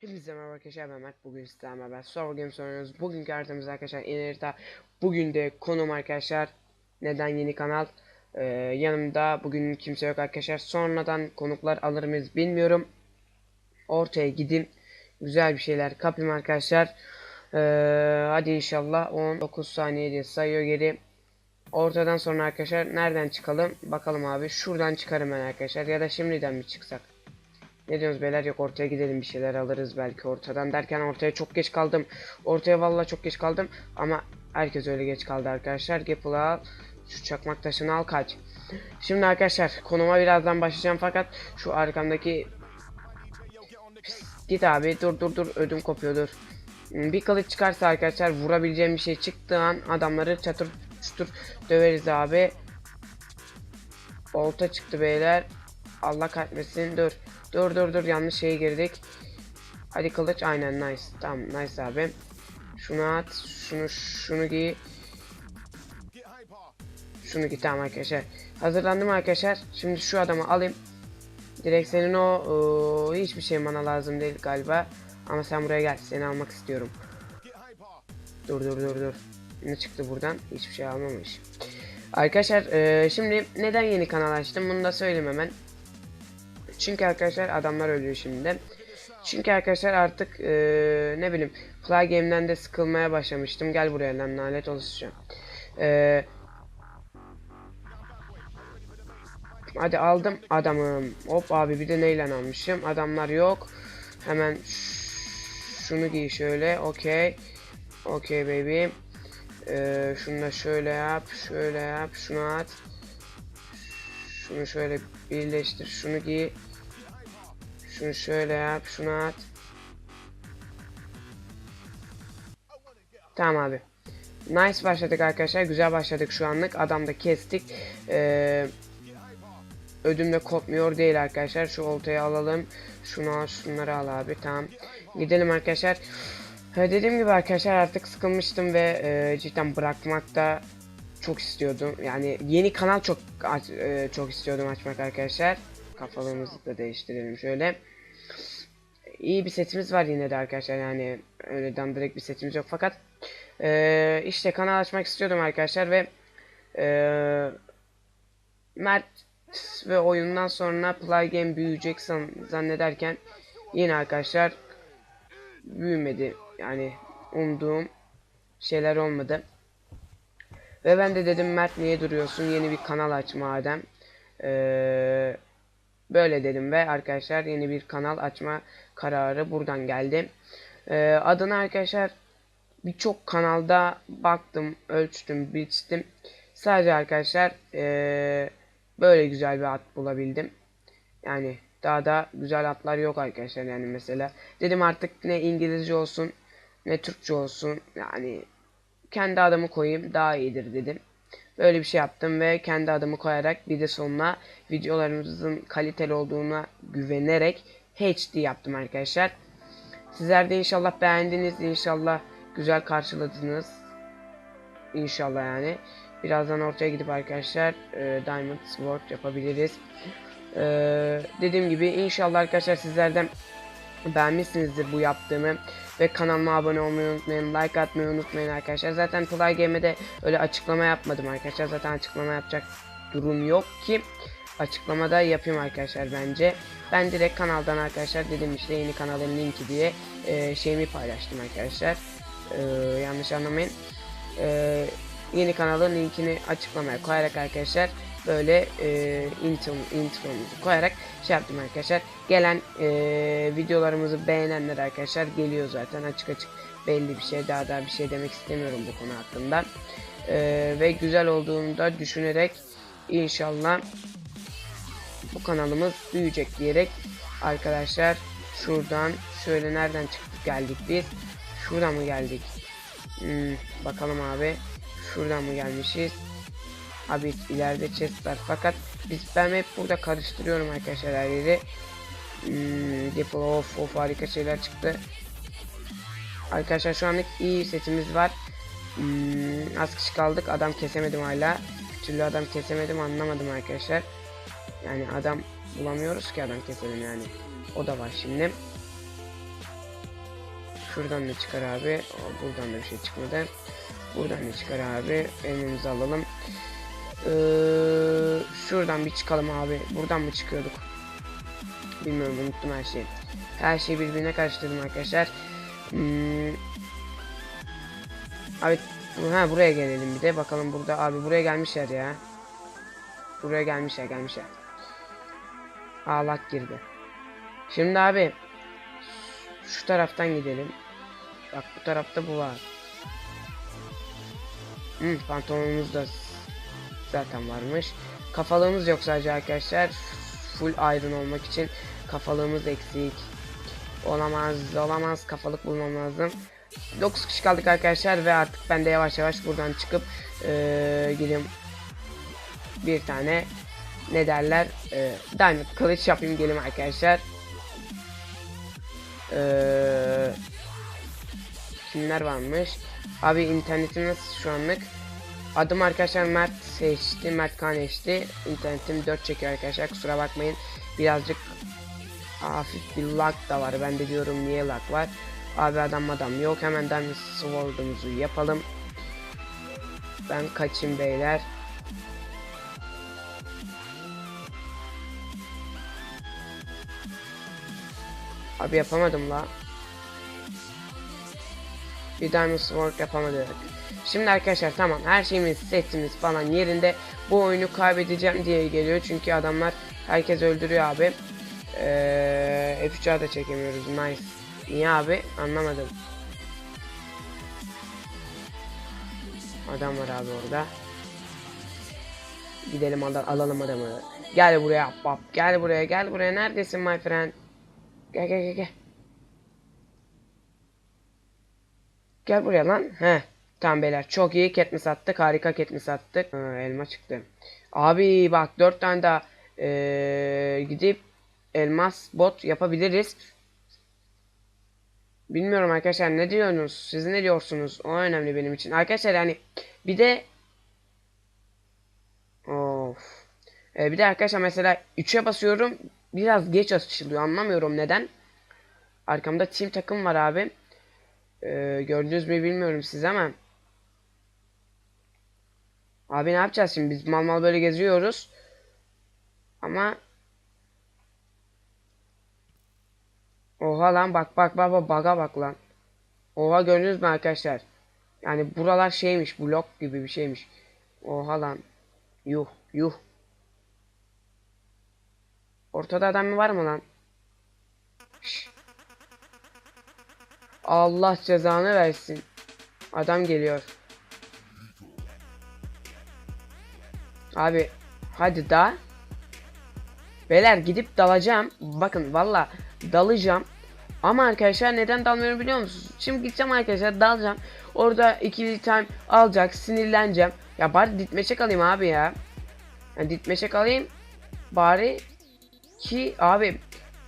Hepinize merhaba arkadaşlar ben Mert. Bugün sizlerle beraber Survival Games oynuyoruz Bugünkü haritamız arkadaşlar İnerita Bugün de konum arkadaşlar Neden yeni kanal? Ee, Yanımda bugün kimse yok arkadaşlar. Sonradan konuklar alır mıyız bilmiyorum. Ortaya gidin. Güzel bir şeyler kapayım arkadaşlar. Ee, Hadi inşallah 19 saniye diye sayıyor geri. Ortadan sonra arkadaşlar nereden çıkalım? Bakalım abi. Şuradan çıkarım ben arkadaşlar. Ya da şimdiden mi çıksak ne diyorsunuz beyler yok ortaya gidelim bir şeyler alırız belki ortadan derken ortaya çok geç kaldım. Ortaya vallahi çok geç kaldım ama herkes öyle geç kaldı arkadaşlar. Gapple al şu çakmak taşını al kaç. Şimdi arkadaşlar konuma birazdan başlayacağım fakat şu arkamdaki git abi dur dur dur ödüm kopuyor dur. Bir kılıç çıkarsa arkadaşlar vurabileceğim bir şey çıktığı an adamları çatır çutur döveriz abi. Olta çıktı beyler. Allah kahretmesin dur. Dur dur dur yanlış şeye girdik. Hadi kılıç aynen nice. Tamam nice abi. Şunu at. Şunu şunu giy. Şunu giy tamam arkadaşlar. Hazırlandım arkadaşlar. Şimdi şu adamı alayım. Direkt senin o ıı, hiçbir şey bana lazım değil galiba. Ama sen buraya gel. Seni almak istiyorum. Dur dur dur dur. Ne çıktı buradan? Hiçbir şey almamış. Arkadaşlar eee, şimdi neden yeni kanal açtım bunu da söyleyeyim hemen. Çünkü arkadaşlar adamlar ölüyor şimdi. Çünkü arkadaşlar artık eee, ne bileyim Fly Game'den de sıkılmaya başlamıştım. Gel buraya lan lanet olsun. Eee Hadi aldım adamım. Hop abi bir de neyle almışım. Adamlar yok. Hemen şunu giy şöyle. Okey. Okey baby. Ee, şunu da şöyle yap. Şöyle yap. Şunu at. Şunu şöyle birleştir. Şunu giy. Şunu şöyle yap. Şunu at. Tamam abi. Nice başladık arkadaşlar. Güzel başladık şu anlık. Adam da kestik. Ee, ödüm de kopmuyor değil arkadaşlar. Şu oltayı alalım. Şunu al, şunları al abi. Tamam. Gidelim arkadaşlar. Ha, dediğim gibi arkadaşlar artık sıkılmıştım ve e, cidden bırakmak da çok istiyordum. Yani yeni kanal çok aç- e, çok istiyordum açmak arkadaşlar. Kafalığımızı da değiştirelim şöyle. İyi bir setimiz var yine de arkadaşlar yani öyle dandirek bir setimiz yok fakat e, işte kanal açmak istiyordum arkadaşlar ve e, Mert ve oyundan sonra Play Game büyüyecek san- zannederken yine arkadaşlar büyümedi. Yani umduğum şeyler olmadı. Ve ben de dedim Mert niye duruyorsun? Yeni bir kanal aç madem. Ee, böyle dedim ve arkadaşlar yeni bir kanal açma kararı buradan geldi. Ee, adını arkadaşlar birçok kanalda baktım, ölçtüm, biçtim. Sadece arkadaşlar ee, böyle güzel bir at bulabildim. Yani daha da güzel atlar yok arkadaşlar yani mesela. Dedim artık ne İngilizce olsun ne Türkçe olsun yani kendi adımı koyayım daha iyidir dedim. Böyle bir şey yaptım ve kendi adımı koyarak bir de sonuna videolarımızın kaliteli olduğuna güvenerek HD yaptım arkadaşlar. Sizler de inşallah beğendiniz, inşallah güzel karşıladınız. İnşallah yani. Birazdan ortaya gidip arkadaşlar e, Diamond Sword yapabiliriz. E, dediğim gibi inşallah arkadaşlar sizlerden beğenmişsinizdir bu yaptığımı ve kanalıma abone olmayı unutmayın, like atmayı unutmayın arkadaşlar. Zaten Fly Game'e de öyle açıklama yapmadım arkadaşlar. Zaten açıklama yapacak durum yok ki açıklamada yapayım arkadaşlar bence. Ben direkt kanaldan arkadaşlar dedim işte yeni kanalın linki diye e, şeyimi paylaştım arkadaşlar. E, yanlış anlamayın. E, yeni kanalın linkini açıklamaya koyarak arkadaşlar böyle e, intro, intromuzu koyarak şey yaptım arkadaşlar. Gelen e, videolarımızı beğenenler arkadaşlar geliyor zaten. Açık açık belli bir şey daha daha bir şey demek istemiyorum bu konu hakkında. E, ve güzel olduğunu da düşünerek inşallah bu kanalımız büyüyecek diyerek arkadaşlar şuradan şöyle nereden çıktık geldik biz? Şuradan mı geldik? Hmm, bakalım abi. Şuradan mı gelmişiz abi ileride chest var fakat biz ben hep burada karıştırıyorum arkadaşlar her yeri hmm, of of harika şeyler çıktı arkadaşlar şu anlık iyi setimiz var hmm, az kişi kaldık adam kesemedim hala bir türlü adam kesemedim anlamadım arkadaşlar yani adam bulamıyoruz ki adam keselim yani. O da var şimdi. Şuradan da çıkar abi. Buradan da bir şey çıkmadı. Buradan da çıkar abi. Elimizi alalım. Ee, şuradan bir çıkalım abi. Buradan mı çıkıyorduk? Bilmiyorum unuttum her şeyi. Her şeyi birbirine karıştırdım arkadaşlar. Hmm. Abi ha buraya gelelim bir de bakalım burada abi buraya gelmişler ya. Buraya gelmişler gelmişler. Ağlak girdi. Şimdi abi şu taraftan gidelim. Bak bu tarafta bu var. Hı, pantolonumuz da zaten varmış. Kafalığımız yok sadece arkadaşlar. Full iron olmak için kafalığımız eksik. Olamaz, olamaz. Kafalık bulmam lazım. 9 kişi kaldık arkadaşlar ve artık ben de yavaş yavaş buradan çıkıp eee gideyim bir tane ne derler eee diamond kılıç yapayım gelin arkadaşlar. Eee kimler varmış? Abi internetim nasıl şu anlık? Adım arkadaşlar Mert seçti, Mert Kan seçti. İnternetim 4 çekiyor arkadaşlar kusura bakmayın. Birazcık hafif bir lag da var. Ben de diyorum niye lag var. Abi adam adam yok. Hemen Sword'umuzu yapalım. Ben kaçayım beyler. Abi yapamadım la. Bir Diamond Sword yapamadık. Şimdi arkadaşlar tamam her şeyimiz setimiz falan yerinde. Bu oyunu kaybedeceğim diye geliyor. Çünkü adamlar herkes öldürüyor abi. Ee, F3'a da çekemiyoruz. Nice. Niye abi? Anlamadım. Adam var abi orada. Gidelim al alalım adamı. Gel buraya bab. Gel buraya gel buraya. Neredesin my friend? Gel gel gel gel. Gel buraya lan. He. Tamam beyler çok iyi ketmis attık. Harika ketmis attık. Ha, elma çıktı. Abi bak dört tane daha ee, gidip elmas bot yapabiliriz. Bilmiyorum arkadaşlar ne diyorsunuz? Siz ne diyorsunuz? O önemli benim için. Arkadaşlar yani bir de Of. Ee, bir de arkadaşlar mesela 3'e basıyorum. Biraz geç açılıyor. Anlamıyorum neden. Arkamda team takım var abi. Ee, gördünüz mü bilmiyorum siz ama. Abi ne yapacağız şimdi? Biz mal mal böyle geziyoruz. Ama Oha lan bak bak bak bak baga bak lan. Oha gördünüz mü arkadaşlar? Yani buralar şeymiş blok gibi bir şeymiş. Oha lan. Yuh yuh. Ortada adam mı var mı lan? Şş. Allah cezanı versin. Adam geliyor. Abi hadi da. Beyler gidip dalacağım. Bakın valla dalacağım. Ama arkadaşlar neden dalmıyorum biliyor musunuz? Şimdi gideceğim arkadaşlar dalacağım. Orada ikili time alacak sinirleneceğim. Ya bari ditmeçek alayım abi ya. Yani ditmeçek alayım. Bari ki abi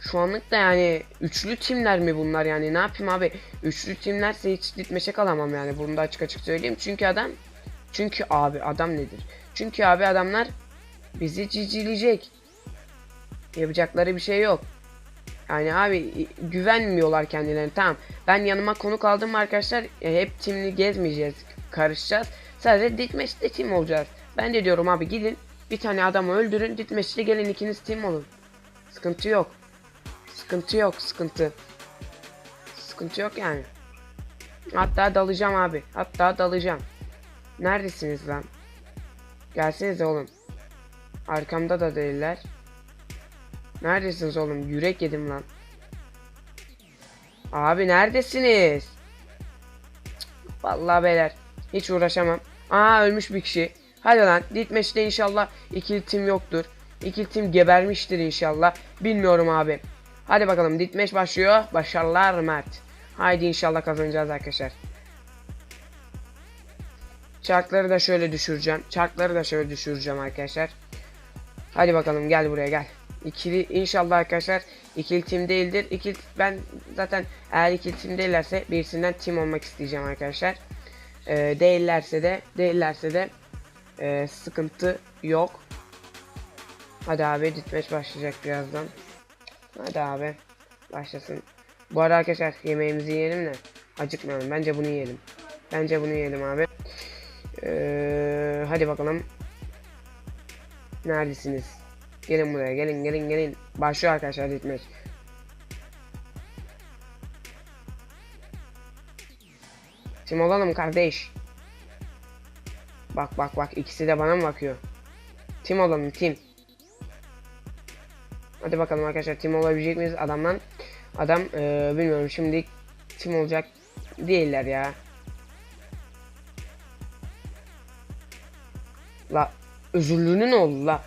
şu anlık da yani üçlü timler mi bunlar yani? Ne yapayım abi? Üçlü timlerse hiç ditmeşek alamam yani. Bunu da açık açık söyleyeyim. Çünkü adam çünkü abi adam nedir? Çünkü abi adamlar bizi cicileyecek. Yapacakları bir şey yok. Yani abi güvenmiyorlar kendilerine. Tamam ben yanıma konuk aldım arkadaşlar. E, hep timli gezmeyeceğiz karışacağız. Sadece ditmeşte tim olacağız. Ben de diyorum abi gidin bir tane adamı öldürün. Ditmeşte gelin ikiniz tim olun. Sıkıntı yok Sıkıntı yok sıkıntı. Sıkıntı yok yani. Hatta dalacağım abi. Hatta dalacağım. Neredesiniz lan? Gelsenize oğlum. Arkamda da değiller. Neredesiniz oğlum? Yürek yedim lan. Abi neredesiniz? Vallahi beyler. Hiç uğraşamam. Aa ölmüş bir kişi. Hadi lan. Ditmeş'te inşallah ikili tim yoktur. İkili tim gebermiştir inşallah. Bilmiyorum abi. Hadi bakalım ditmeş başlıyor. Başarılar Mert. Haydi inşallah kazanacağız arkadaşlar. Çarkları da şöyle düşüreceğim. Çarkları da şöyle düşüreceğim arkadaşlar. Hadi bakalım gel buraya gel. İkili inşallah arkadaşlar ikili tim değildir. İkili ben zaten eğer ikili tim değillerse birisinden tim olmak isteyeceğim arkadaşlar. Ee, değillerse de değillerse de e, sıkıntı yok. Hadi abi ditmeş başlayacak birazdan. Hadi abi. Başlasın. Bu arada arkadaşlar yemeğimizi yiyelim de acıkmayalım. Bence bunu yiyelim. Bence bunu yiyelim abi. Ee, hadi bakalım. Neredesiniz? Gelin buraya gelin gelin gelin. Başlıyor arkadaşlar gitmek. Tim olalım kardeş. Bak bak bak ikisi de bana mı bakıyor? Tim olalım tim. Hadi bakalım arkadaşlar tim olabilecek miyiz adamdan? Adam eee, bilmiyorum şimdi tim olacak değiller ya. La özürlüğünü ne oldu la?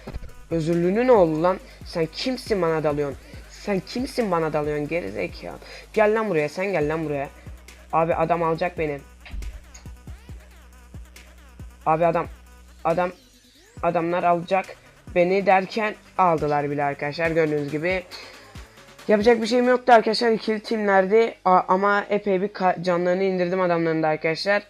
Özürlüğünü ne oldu lan? Sen kimsin bana dalıyorsun? Sen kimsin bana dalıyorsun gerizekalı? Gel lan buraya sen gel lan buraya. Abi adam alacak beni. Abi adam adam adamlar alacak beni derken aldılar bile arkadaşlar gördüğünüz gibi. Yapacak bir şeyim yoktu arkadaşlar ikili timlerdi ama epey bir canlarını indirdim adamların da arkadaşlar.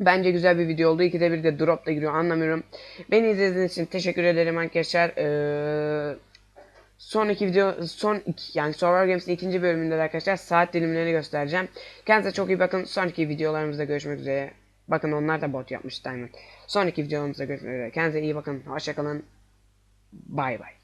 Bence güzel bir video oldu. İkide bir de drop da giriyor anlamıyorum. Beni izlediğiniz için teşekkür ederim arkadaşlar. Ee, sonraki video son iki, yani Survivor Games'in ikinci bölümünde de arkadaşlar saat dilimlerini göstereceğim. Kendinize çok iyi bakın. Sonraki videolarımızda görüşmek üzere. Bakın onlar da bot yapmış Diamond. Sonraki videolarımızda görüşmek üzere. Kendinize iyi bakın. Hoşçakalın. Bye bye.